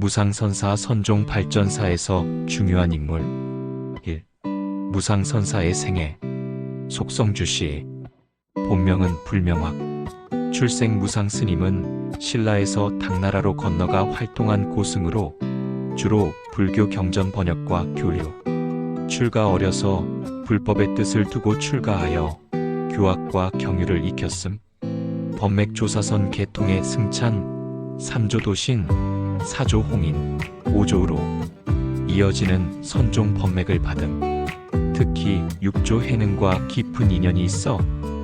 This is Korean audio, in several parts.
무상선사 선종 발전사에서 중요한 인물. 1. 무상선사의 생애. 속성주시 본명은 불명확 출생 무상 스님은 신라에서 당나라로 건너가 활동한 고승으로 주로 불교 경전 번역과 교류. 출가 어려서 불법의 뜻을 두고 출가하여 교학과 경유를 익혔음. 법맥 조사선 개통의 승찬 삼조도신 사조 홍인 오조로 이어지는 선종 법맥을 받음 특히 육조 해능과 깊은 인연이 있어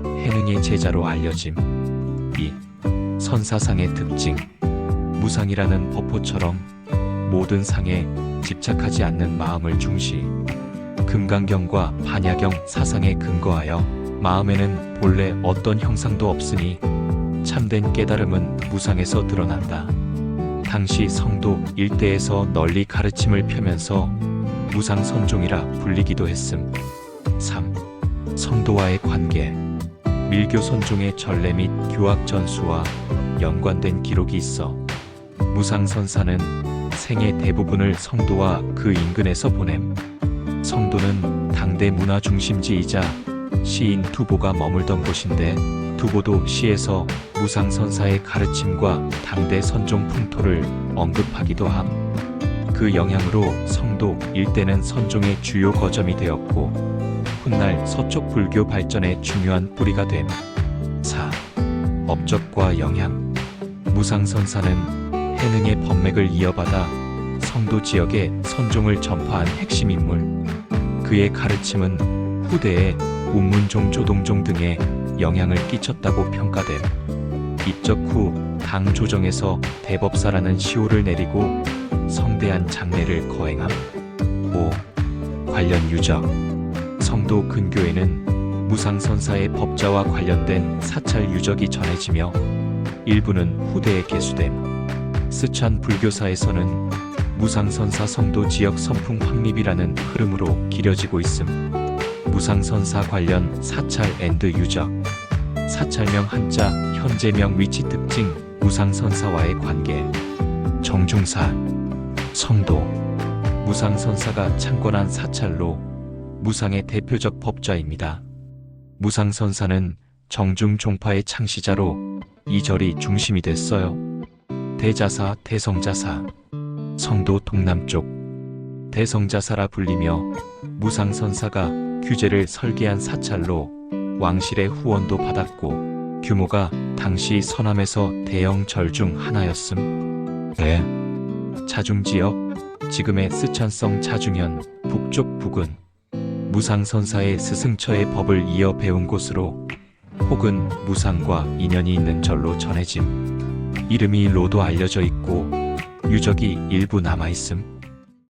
해능의 제자로 알려짐 2. 선사상의 특징 무상이라는 법호처럼 모든 상에 집착하지 않는 마음을 중시 금강경과 반야경 사상에 근거하여 마음에는 본래 어떤 형상도 없으니 참된 깨달음은 무상에서 드러난다. 당시 성도 일대에서 널리 가르침을 펴면서 무상 선종이라 불리기도 했음. 3. 성도와의 관계 밀교 선종의 전례 및 교학 전수와 연관된 기록이 있어 무상 선사는 생의 대부분을 성도와 그 인근에서 보냄. 성도는 당대 문화 중심지이자 시인 투보가 머물던 곳인데 투보도 시에서 무상 선사의 가르침과 당대 선종 풍토를 언급하기도 함. 그 영향으로 성도 일대는 선종의 주요 거점이 되었고 훗날 서쪽 불교 발전의 중요한 뿌리가 됨. 4. 업적과 영향 무상선사는 해능의 법맥을 이어받아 성도 지역에 선종을 전파한 핵심 인물. 그의 가르침은 후대에 운문종 조동종 등에 영향을 끼쳤다고 평가됨. 입적 후 당 조정에서 대법사라는 시호를 내리고 성대한 장례를 거행함. 5. 관련 유적 성도 근교에는 무상선사의 법자와 관련된 사찰 유적이 전해지며 일부는 후대에 개수됨. 스촨 불교사에서는 무상선사 성도 지역 선풍 확립이라는 흐름으로 길어지고 있음. 무상선사 관련 사찰 앤드 유적. 사찰명 한자 현재명 위치 특징 무상선사와의 관계. 정중사 성도. 무상선사가 창건한 사찰로 무상의 대표적 법좌입니다. 무상선사는 정중 종파의 창시자로 이 절이 중심이 됐어요. 대자사 대성자사. 성도 동남쪽. 대성자사라 불리며 무상선사가 규제를 설계한 사찰로 왕실의 후원도 받았고 규모가 당시 서남에서 대형 절 중 하나였음. 네. 자중 지역 지금의 스촨성 자중현 북쪽 부근 무상선사의 스승처의 법을 이어 배운 곳으로 혹은 무상과 인연이 있는 절로 전해짐. 이름이 로도 알려져 있고 유적이 일부 남아 있음.